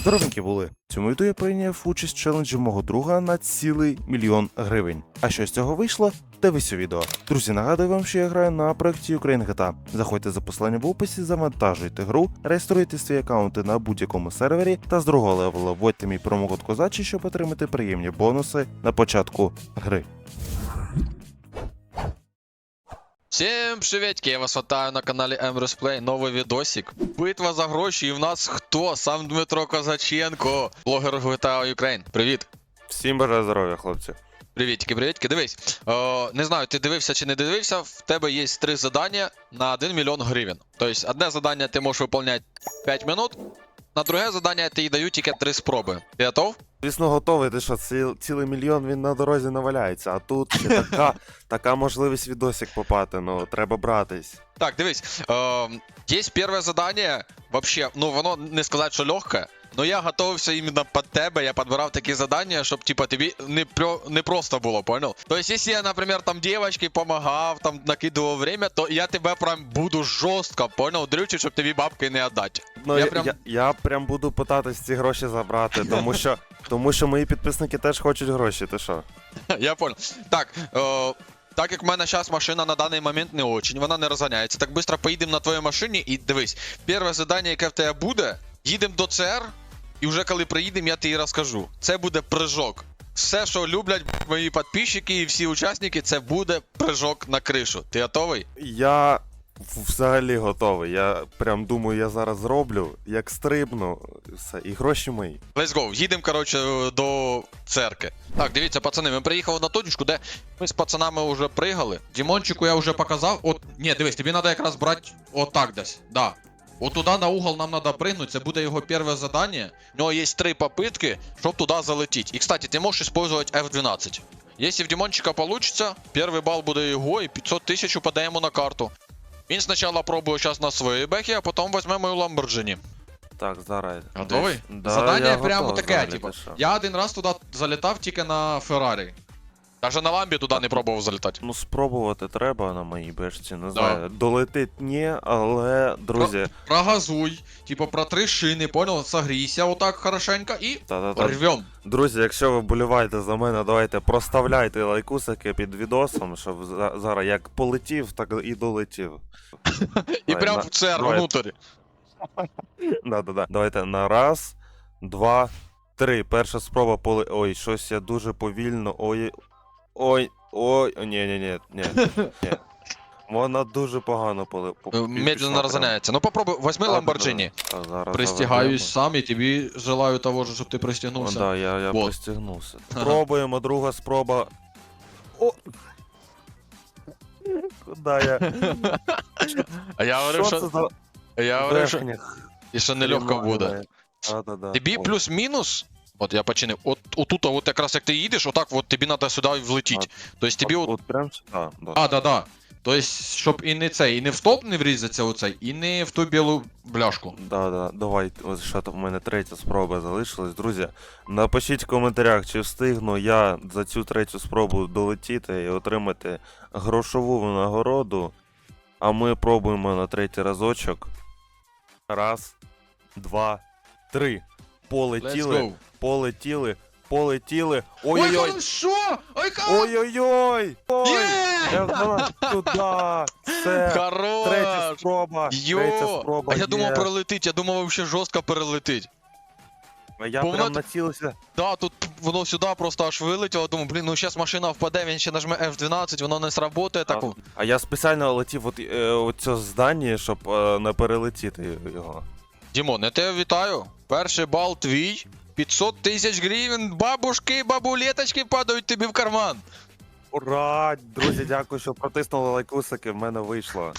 Здоровенькі були. Цьому відео я прийняв участь в челенджі мого друга на цілий мільйон гривень. А що з цього вийшло? Дивись у відео. Друзі, нагадую вам, що я граю на проєкті Ukraine GTA. Заходьте за посиланням в описі, завантажуйте гру, реєструйте свої аккаунти на будь-якому сервері та з другого левелу вводьте мій промокод Козачі, щоб отримати приємні бонуси на початку гри. Всем приветики, я вас вітаю на каналі Play, новий відосик. Битва за гроші, і в нас хто? Сам Дмитро Козаченко, блогер GTA Ukraine. Привіт. Всім бажаю здоров'я, хлопці. Привітики, привітики. Дивись. О, не знаю, ти дивився чи не дивився, в тебе є три завдання на 1 мільйон гривень. Тобто, одне завдання ти можеш виконувати 5 минут, на друге завдання ти дають тільки три спроби. Ти готов? Звісно, готовий, ти що, ці, цілий мільйон він на дорозі наваляється, а тут ще така, така можливість відосик попати, ну треба братись. Так, дивись, е, є перше завдання, вообще, ну воно не сказати, що легке, но я готовився іменно під тебе, я підбирав такі завдання, щоб типа тобі не, про, не просто було, понял? Тобто, якщо я, наприклад, там девочки помагав, там накидував время, то я тебе прям буду жорстко, понял, дрючити, щоб тобі бабки не віддати. Ну, Я я, прям- я, я прям буду питатись ці гроші забрати, тому що, тому що мої підписники теж хочуть гроші, ти що? Я понял. Так, е, так як в мене зараз машина на даний момент не очень, вона не розганяється. Так швидко поїдемо на твоїй машині і дивись, перше завдання, яке в тебе буде, їдемо до ЦР, і вже коли приїдемо, я тобі розкажу. Це буде прыжок. Все, що люблять мої підписчики і всі учасники, це буде прыжок на кришу. Ти готовий? Я взагалі готовий. Я прям думаю, я зараз зроблю, як стрибну, все, і гроші мої. Let's go. Їдемо, коротше, до церкви. Так, дивіться, пацани, ми приїхали на точку, де ми з пацанами вже пригали. Дімончику я вже показав. От, ні, дивись, тобі треба якраз брати отак десь. Да. От туди на угол нам треба пригнути, це буде його перше завдання. У нього є три попитки, щоб туди залетіти. І, кстати, ти можеш использовать F12. Якщо в Дімончика получится, перший бал буде його і 500 тисяч упаде йому на карту. Він спочатку пробує зараз на своїй бехі, а потім візьме мою Lamborghini. Так, зараз. Готовий? Да, Задання я прямо готовий таке, взагалі, типу. Я один раз туди залітав тільки на Феррарі. Даже на ламбі туди не пробував залітати. Ну, спробувати треба на моїй бешці, не знаю. Долетить ні, але, друзі, Про, Прогазуй, типу, протри шини, понял, согрійся отак хорошенько і та-та-та. рвем. Друзі, якщо ви боліваєте за мене, давайте проставляйте лайкусики під відосом, щоб зараз як полетів, так і долетів. І прям в цер внутрі. Да-да-да. Давайте на раз, два, три. Перша спроба поли. Ой, щось я дуже повільно. Ой. Ой. Ой. Ні, ні, ні, ні. ні. Вона дуже погано поли. по- Е, Медленно пішла розганяється. Ну попробуй, возьми Да-да-да. Ламборджині. Зараз Пристягаюсь сам і тобі желаю того ж, щоб ти О, пристягнувся. да, я, я Вот. пристігнувся. Ага. Пробуємо, друга спроба. О! Куда я? А я говорив, Що за я говорив, що, верхня і що нелегко буде. хрінова? Да-да-да. Тобі плюс-мінус. От я починив. От отут, от якраз як ти їдеш, отак от тобі треба сюди влетіти. Тобто тобі от От, прям сюди. Да. А, да, да. Тобто, щоб і не цей, і не в топ не врізатися оцей, і не в ту білу бляшку. Да, да, давай, ось ще в мене третя спроба залишилась. Друзі, напишіть в коментарях, чи встигну я за цю третю спробу долетіти і отримати грошову винагороду. А ми пробуємо на третій разочок. Раз, два, три. Полетіли, полетіли, полетіли. Ой, Ой-ой-ой! Ой, как? Ой-ой-ой! Є! знала! Третя спроба! Третя спроба А я думав пролетить, я думав вообще жорстко перелетить. Я Бо прям націлився. Да, тут воно сюди просто аж вилетіло, думаю, блін, ну зараз машина впаде, він ще нажме F12, воно не сработає, так. А, а я спеціально летів от, е, от це здання, щоб е, не перелетіти його. Дімон, я тебе вітаю. Перший бал твій. 500 тисяч гривень, бабушки, бабулеточки падають тобі в карман. Ура! Друзі, дякую, що протиснули лайкусики, в мене вийшло.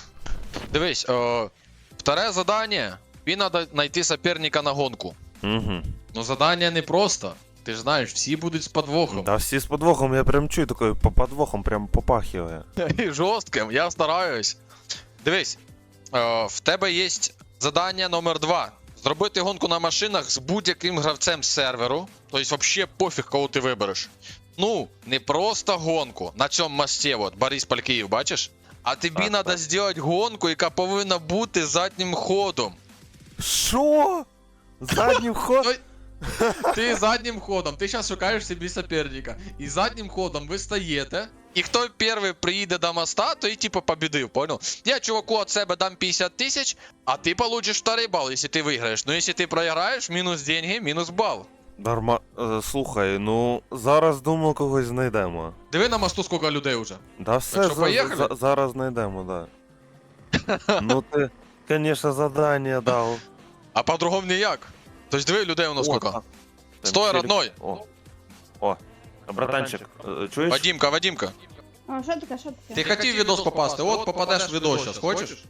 Дивись, о, вторе задання. Тобі треба знайти соперника на гонку. Угу. Ну, задання не просто. Ти ж знаєш, всі будуть з подвохом. Та всі з подвохом, я прям чую такий по подвохом, прям попахиває. І жорстким, я стараюсь. Дивись, е, в тебе є задання номер 2 Зробити гонку на машинах з будь-яким гравцем серверу. Тобто, взагалі пофіг, кого ти вибереш. Ну, не просто гонку на цьому мості, от, Борисполь Київ, бачиш? А тобі треба так. зробити гонку, яка повинна бути заднім ходом. Що? Заднім ходом. Ти заднім ходом, ти зараз шукаєш собі соперника. І заднім ходом ви стаєте. І хто перший приїде до моста, той типу побідив, понял? Я чуваку від себе дам 50 тисяч, а ти получиш второй бал, якщо ти виграєш. Ну якщо ти програєш, мінус деньги, мінус бал. Дарма. е, Слухай, ну зараз думаю, когось знайдемо. Диви на мосту, скільки людей вже. Да все, що, за- за- зараз знайдемо, да. ну ти, звісно, задання дав. А по-другому ніяк. Тобто диви людей у нас скільки. Стой, родной. О. О. Братанчик, е, чуєш? Вадимка, Вадимка. О, що таке, що таке? Ти хотів в відос попасти, от попадеш в відос зараз, хочеш?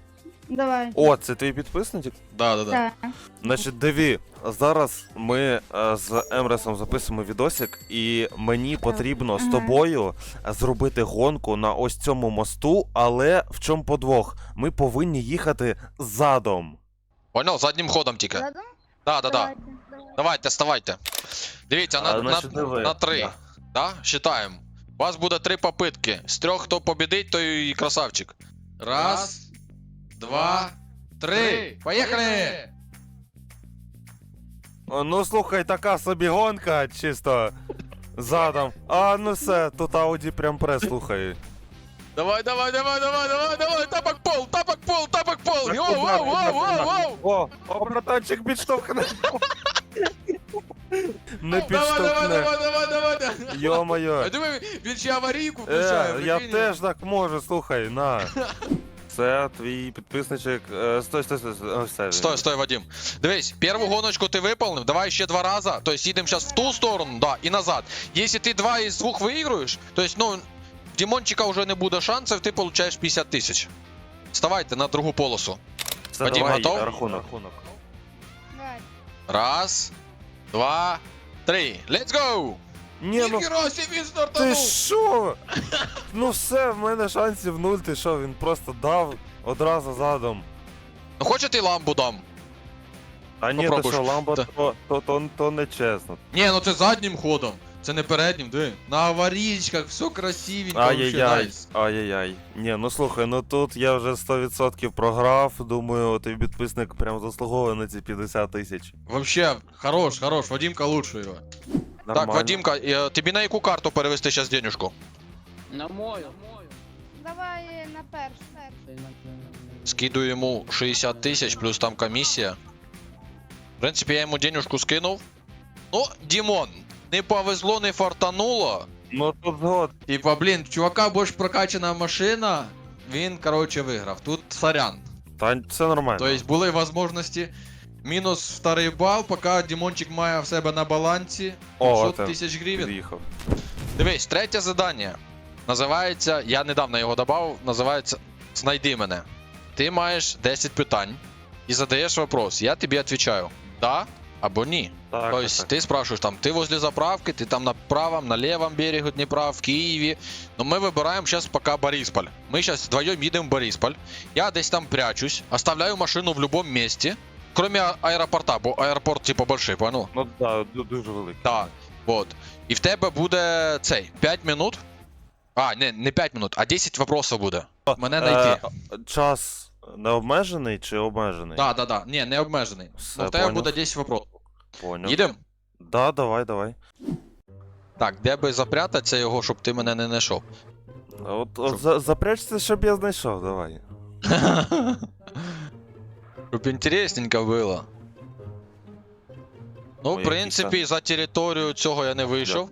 Давай. О, це твій підписник? Да, да, да. Так. Значить, диві, зараз ми е, з Емресом записуємо відосик, і мені потрібно з Ага. тобою зробити гонку на ось цьому мосту, але в чому подвох? Ми повинні їхати задом. Понял? Заднім ходом тільки. Задом? Да, да, да. Давайте. Давайте, ставайте. Дивіться, на, А, на, значить, диви. на три. Да. Да. Считаємо. У вас буде три попитки. З трьох, хто побідить, той і красавчик. Раз, два, три. Поїхали! Ну слухай, така собі гонка, чисто задом. А ну все, тут Ауді прям прес, слухай. Давай, давай, давай, давай, давай, давай, тапок пол, тапок пол, тапок пол. Йоу, воу, воу, воу, куда? воу. О, о, братанчик підштовхне. Не Давай, давай, підштовхне. давай, давай, давай. давай. Йо-моє. Я думаю, він ще аварійку включає. Е, я прикинь. теж так можу, слухай, на. Це твій підписничок. Е, Стой, стой, стой, стой. О, все, він. Стой, стой, Вадим. Дивись, перву гоночку ти виповнив, давай ще два рази. То есть їдемо зараз в ту сторону, да, і назад. Якщо ти два із двох виіграєш, то есть, ну, в Дімончика вже не буде шансів, ти получаєш 50 тисяч. Вставайте на другу полосу. Все, Вадим, давай, готов? Рахунок. Раз, два, три. Let's go! Ні, ну Хіросі, він ти стартанув! що? Ну все, в мене шансів нуль, ти що, він просто дав одразу задом. Ну хоче ти ламбу дам? А ні, ти Попробуй що, ламба, Та- то, то, то, то не чесно. Ні, ну це заднім ходом. Це не переднім, диви. На аварійках, все красивенько, Ай-яй-яй, ай-яй-яй. Ні, ну слухай, ну тут я вже 100% програв. Думаю, твій підписник прям заслуговує на ці 50 тисяч. Вообще, хорош, хорош, Вадимка лучше його. Так, Нормально. Вадимка, е, тобі на яку карту перевести зараз денежку? На мою. Давай на перш, перш. Скидую йому 60 тисяч, плюс там комісія. В принципі, я йому денежку скинув. Ну, Дімон, не повезло, не фартануло. Ну тут згод. Типа, блін, в чувака більш прокачана машина, він, короче, виграв. Тут сорян. Та це нормально. Тобто були можливості. Мінус вторий бал, поки Дімончик має в себе на балансі О, 500 це тисяч гривень. Під'їхав. Дивись, третє завдання. Називається, я недавно його додав, називається Знайди мене. Ти маєш 10 питань і задаєш вопрос. Я тобі відповідаю да або ні. Так, То так, есть так. ты спрашиваешь там, ты возле заправки, ты там на правом, на левом берегу Днепра, в Киеве. Но мы выбираем сейчас пока Борисполь. Мы сейчас вдвоем едем в Борисполь. Я десь там прячусь, оставляю машину в любом месте, кроме а- аэропорта, бо аэропорт типа большой, понял? Ну так, да, ду- дуже великий. Так, вот. І в тебе буде цей 5 минут. А, не, не 5 минут, а 10 вопросів буде. Мене знайти. Е, час не обмежений чи обмежений? Да, да, да. Ні, не обмежений. Все, Ну, в тебе поняв. буде 10 вопросів. Поняв. Їдем? Да, давай, давай. Так, де би запрятатися його, щоб ти мене не знайшов? От, от за, запрячся, щоб я знайшов, давай. Щоб інтересненько було. Ну, в які принципі, за територію цього я не вийшов.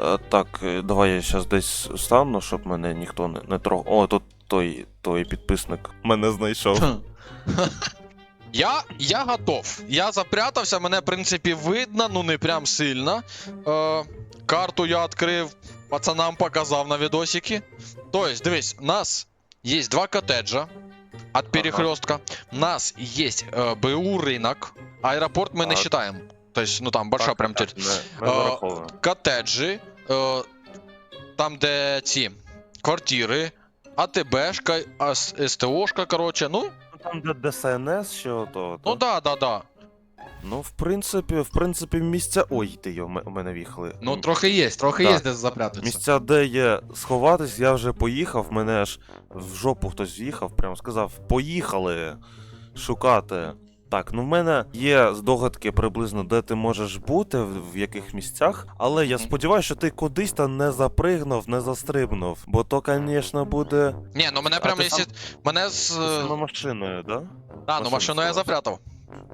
Е, так, е, давай я зараз десь стану, щоб мене ніхто не, не трогав. О, тут той, той підписник мене знайшов. Я, я готов. Я запрятався, мене, в принципі, видно, ну не прям сильно. Е, карту я відкрив, пацанам показав на відосики. Тобто, дивись, у нас є два котеджа від перехрестка. У нас є е, БУ ринок. Аеропорт ми не вважаємо. Тобто, ну там большая прям А, зараховуємо. коттеджі, е, там, де ці квартири, АТБшка, СТОшка, коротше. Ну, Там, де ДСНС, що то. ну то. да, да, да. Ну, в принципі, в принципі, місця. Ой, ти йо, м- у мене в'їхали. Ну, трохи є, трохи є де запрятатися. Місця, де є сховатись, я вже поїхав, мене аж в жопу хтось в'їхав, прямо сказав, поїхали шукати. Так, ну в мене є здогадки приблизно, де ти можеш бути, в, яких місцях, але я сподіваюся, що ти кудись там не запригнув, не застрибнув. Бо то, звісно, буде Ні, ну мене А прям, ти якщо... Мене з... саме машиною, да? А, ну машину я запрятав.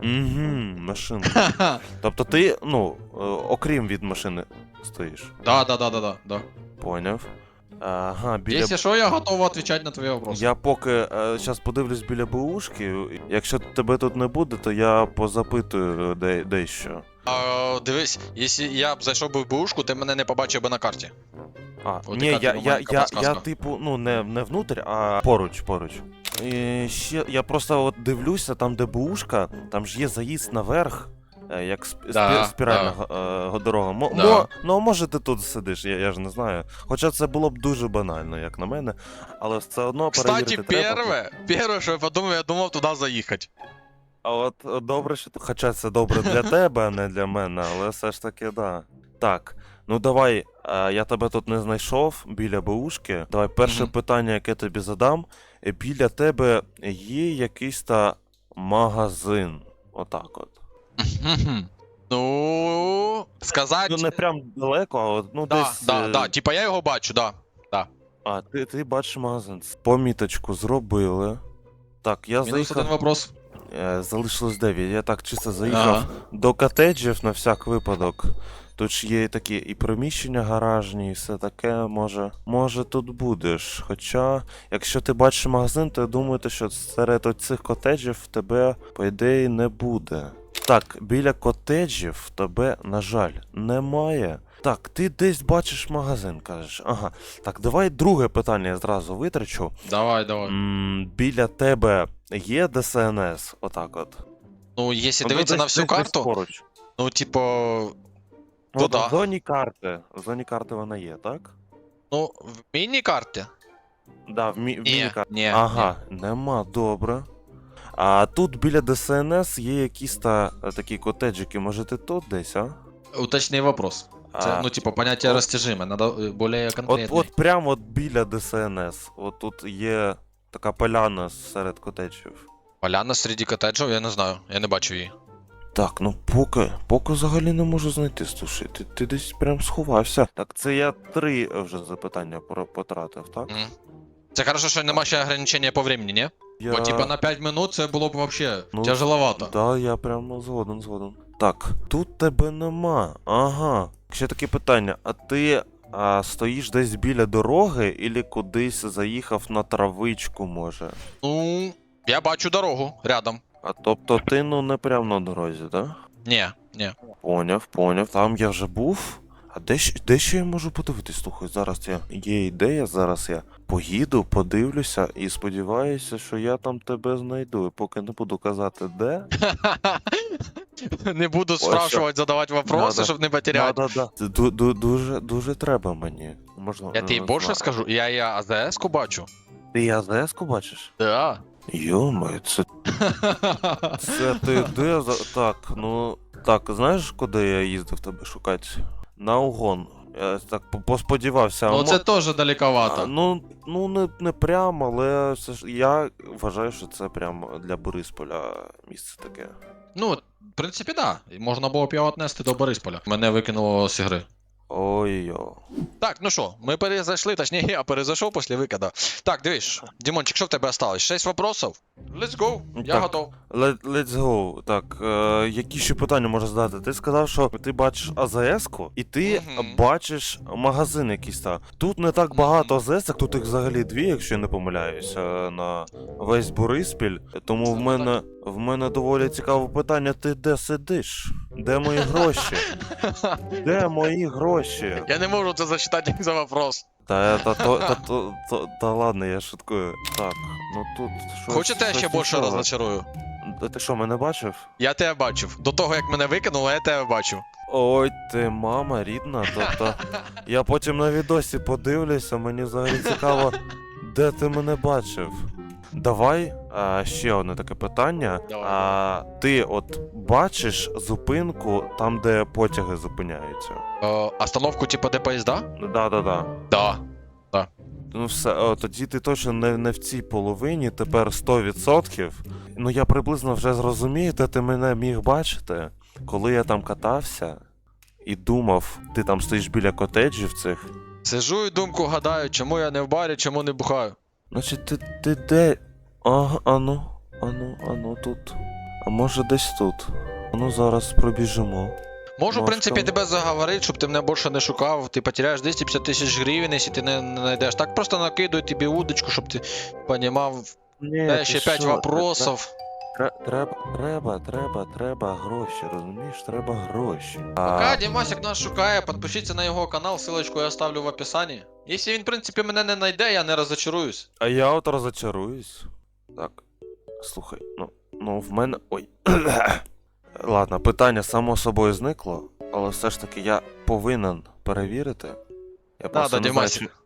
Угу, машину. Тобто ти, ну, е, окрім від машини стоїш. Да, да, да, да, да. Поняв. Ага, біля. Якщо що, я готов відповідати на твої вопроси. Я поки зараз подивлюсь біля БУшки. Якщо тебе тут не буде, то я позапитую де, дещо. А, дивись, якщо я б зайшов би в бушку, ти мене не побачив би на карті. А, От ні, я, я, я, я, типу, ну, не, не внутрь, а поруч, поруч. І ще я просто от дивлюся, там, де БУшка, там ж є заїзд наверх. Е, Як сп- Да, спіральна е, дорога. Мо, Да. мо, ну, може ти тут сидиш, я, я ж не знаю. Хоча це було б дуже банально, як на мене, але все одно перевірити Кстати, треба. перше, перше, що я подумав, я думав туди заїхати. А от е, добре, що ти. Хоча це добре для тебе, а не для мене, але все ж таки, да. Так, ну давай, я тебе тут не знайшов біля баушки. Давай перше Мгм. питання, яке тобі задам. Біля тебе є якийсь та магазин. Отак от. Ну, сказати. Ну не прям далеко, а от, ну Да, десь. да, е, да, типа я його бачу, да. А, ти, ти бачиш магазин. Поміточку зробили. Так, я Мінус заїхав. один вопрос. Е, залишилось 9. Я так чисто заїхав. Ага. До котеджів на всяк випадок. Тут ж є такі і приміщення гаражні, і все таке, може. Може тут будеш. Хоча, якщо ти бачиш магазин, то я думаю, що серед цих котеджів тебе, по ідеї, не буде. Так, біля котеджів тебе, на жаль, немає. Так, ти десь бачиш магазин, кажеш. Ага. Так, давай друге питання я зразу витрачу. Давай, давай. М, біля тебе є ДСНС, отак от. Ну, якщо дивитися на всю карту, ну, типу, Ну, Ну, да. В зоні карти. В зоні карти вона є, так? ну, в міні-карті. Да, в, мі- в Ні, міні-карті. ні. Ага, нема, добре. А тут біля ДСНС є якісь та е, такі котеджики, може ти тут десь, а? Уточний вопрос. Це, а ну, типу, поняття от- розтяжиме, надо е, більш от, конкретний. от прямо от біля ДСНС. От тут є така поляна серед котеджів. Поляна серед котеджів, я не знаю, я не бачу її. Так, ну поки, поки взагалі не можу знайти, слушай, ти, ти десь прям сховався. Так, це я три вже запитання про- потратив, так? Мгм. Це хорошо, що нема ще ограничення по времени, ні? Я... Бо типа на 5 минут це було б вообще Ну, тяжеловато. Да, я прямо згоден, згоден. Так, тут тебе нема. Ага. Ще таке питання: а ти а, стоїш десь біля дороги, і кудись заїхав на травичку, може? Ну, я бачу дорогу рядом. А тобто ти ну не прямо на дорозі, да? Ні, ні. Поняв, поняв. Там я вже був. А де, щ- де ще я можу подивитись? Слухай, зараз я є ідея, зараз я поїду, подивлюся і сподіваюся, що я там тебе знайду. І поки не буду казати де. Не буду спрашувати, задавати вопроси, щоб не потеряти. дуже, дуже треба мені. Можна. Я тобі не більше скажу, я і АЗС-ку бачу. Ти АЗС-ку бачиш? Да. Йоми, це, це ти де за. Так, ну. Так, знаєш, куди я їздив тебе шукати? На угон. Я так по- посподівався. Ну це теж а, далековато. ну, ну не, не прямо, але це ж я вважаю, що це прямо для Борисполя місце таке. Ну, в принципі, да. Можна було б його віднести до Борисполя. Мене викинуло з ігри. Ой-йо. Так, ну що, ми перезайшли, точніше, я перезайшов після викида. Так, дивись, Дімончик, що в тебе осталось? Шесть вопросов? Let's go, я Так. готов. Let, let's go. Так, е, які ще питання можна задати? Ти сказав, що ти бачиш АЗС-ку, і ти Мгм. бачиш магазин якийсь там. Тут не так багато АЗС, тут їх взагалі дві, якщо я не помиляюся, на весь Бориспіль. Тому в мене, в мене доволі цікаве питання: ти де сидиш? Де мої гроші? Де мої гроші? Я не можу це зачитати як за вопрос. Та, та, то, та, то, то, та ладно, я шуткую. Так, ну тут щось. Хочете я ще більше нічого. розочарую? Та Ти що, мене бачив? Я тебе бачив. До того, як мене викинуло, я тебе бачив. Ой, ти мама рідна, тобто я потім на відосі подивлюся, мені взагалі цікаво, де ти мене бачив. Давай а, ще одне таке питання. Давай, а, ти от бачиш зупинку там, де потяги зупиняються? Е, остановку, типа, де поїзда? Да-да-да. Да. Ну все, о, тоді ти точно не, не в цій половині, тепер 100%. Ну я приблизно вже зрозумію, де ти мене міг бачити. Коли я там катався і думав, ти там стоїш біля котеджів цих. Сижу і думку гадаю, чому я не в барі, чому не бухаю. Значить, ти, ти де. Ага, ану, ану, ану тут. А може десь тут. Ану зараз пробіжимо. Можу, в принципі, тебе заговорити, щоб ти мене більше не шукав. Ти потеряєш 250 тисяч гривень, якщо ти не знайдеш. Так просто накидую тобі удочку, щоб ти понімав. Ні, ще 5 вопросов. Треба, треба, треба, треба гроші, розумієш? Треба гроші. Пока Дімасик нас шукає, підпишіться на його канал, ссылочку я оставлю в описанні. Якщо він, в принципі, мене не знайде, я не розочаруюсь. А я от розочаруюсь. Так. Слухай, ну, ну в мене. Ой. Ладно, питання само собою зникло, але все ж таки я повинен перевірити. Я просто Надо, не знаю, Дімасик.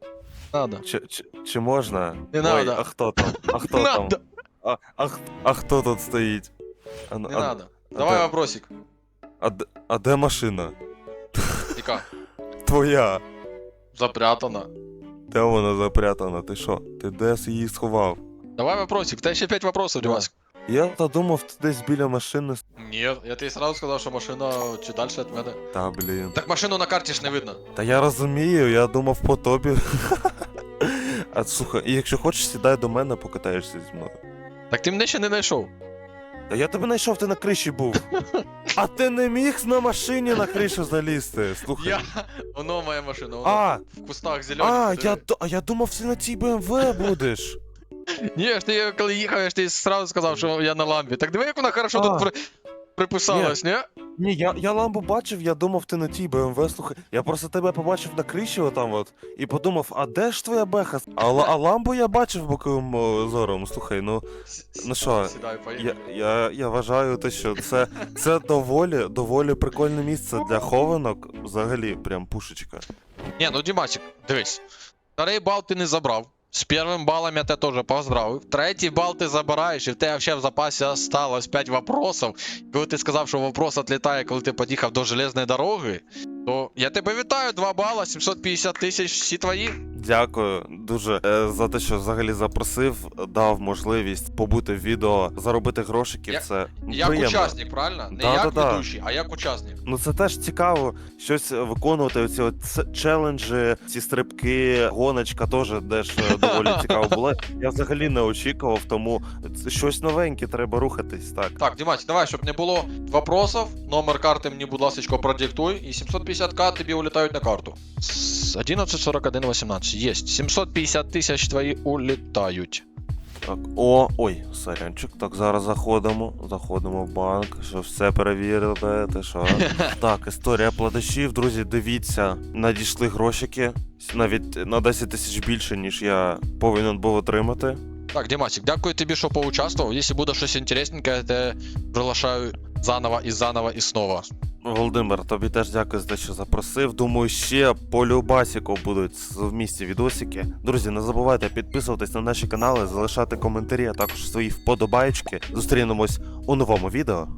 Надо. чи, чи, чи, можна. Не Ой, надо. а хто там? А хто там? Надо. А, а, х- а хто тут стоїть? А, ну, Не а, надо. а Давай вопросик. А, де- а де машина? Яка? Твоя. Запрятана. Де вона запрятана? Ти що? Ти де її сховав? Давай вопросик. В тебе ще 5 вопросов, Да. Я та думав, ти десь біля машини. Ні, я тобі сразу сказав, що машина чи далі від мене. Та блін. Так машину на карті ж не видно. Та я розумію, я думав по тобі. А слухай, якщо хочеш, сідай до мене, покатаєшся зі мною. Так ти мене ще не знайшов. Та я тебе знайшов, ти на криші був. А ти не міг на машині на кришу залізти. Слухай. Я. Воно моя машина, воно А, в кустах зелених. а, я, ду- а я думав, ти на цій БМВ будеш. Ні, ж ти коли їхав, я ж ти сразу сказав, що я на ламбі. Так диви, як вона хорошо А. тут при... приписалась, ні? Ні, я, я ламбу бачив, я думав, ти на тій БМВ. Слухай, я просто тебе побачив на криші отам от, і подумав, а де ж твоя беха? А, а ламбу я бачив боковим о, зором. Слухай, ну Ну що, я, я, я вважаю те, що це, це доволі, доволі прикольне місце для хованок. Взагалі, прям пушечка. Ні, ну Дімасик, дивись. Вторий бал ти не забрав. З першим балом я тебе теж поздравив. Третій бал ти забираєш, і в тебе ще в запасі осталось 5 вопросов. Коли ти сказав, що вопрос відлітає, коли ти під'їхав до железної дороги, то я тебе вітаю, 2 бала, 750 тисяч, всі твої. Дякую дуже е, за те, що взагалі запросив, дав можливість побути в відео, заробити грошиків. Я- Це Як приємно. учасник, правильно? Не Да, як да, да. а як учасник. Ну це теж цікаво, щось виконувати. Оці от челенджі, ці стрибки, гоночка теж теж е, доволі цікаво було. Я взагалі не очікував, тому це щось новеньке, треба рухатись. Так. Так, Дімач, давай, щоб не було вопросов, номер карти мені, будь ласка, продиктуй, і 750к тобі улітають на карту. С- 11.41.18. Єсть. 750 тисяч твої улітають. Так, о, ой, сорянчик. Так, зараз заходимо. Заходимо в банк, що все перевірили. Ти що? так, історія платежів, друзі, дивіться, надійшли грошики. Навіть на 10 тисяч більше, ніж я повинен був отримати. Так, Дімасик, дякую тобі, що поучаствував. Якщо буде щось інтересненьке, я тебе приглашаю заново і заново і снова. Володимир, тобі теж дякую за те, що запросив. Думаю, ще по Любасіку будуть в місті відосики. Друзі, не забувайте підписуватись на наші канали, залишати коментарі, а також свої вподобайки. Зустрінемось у новому відео.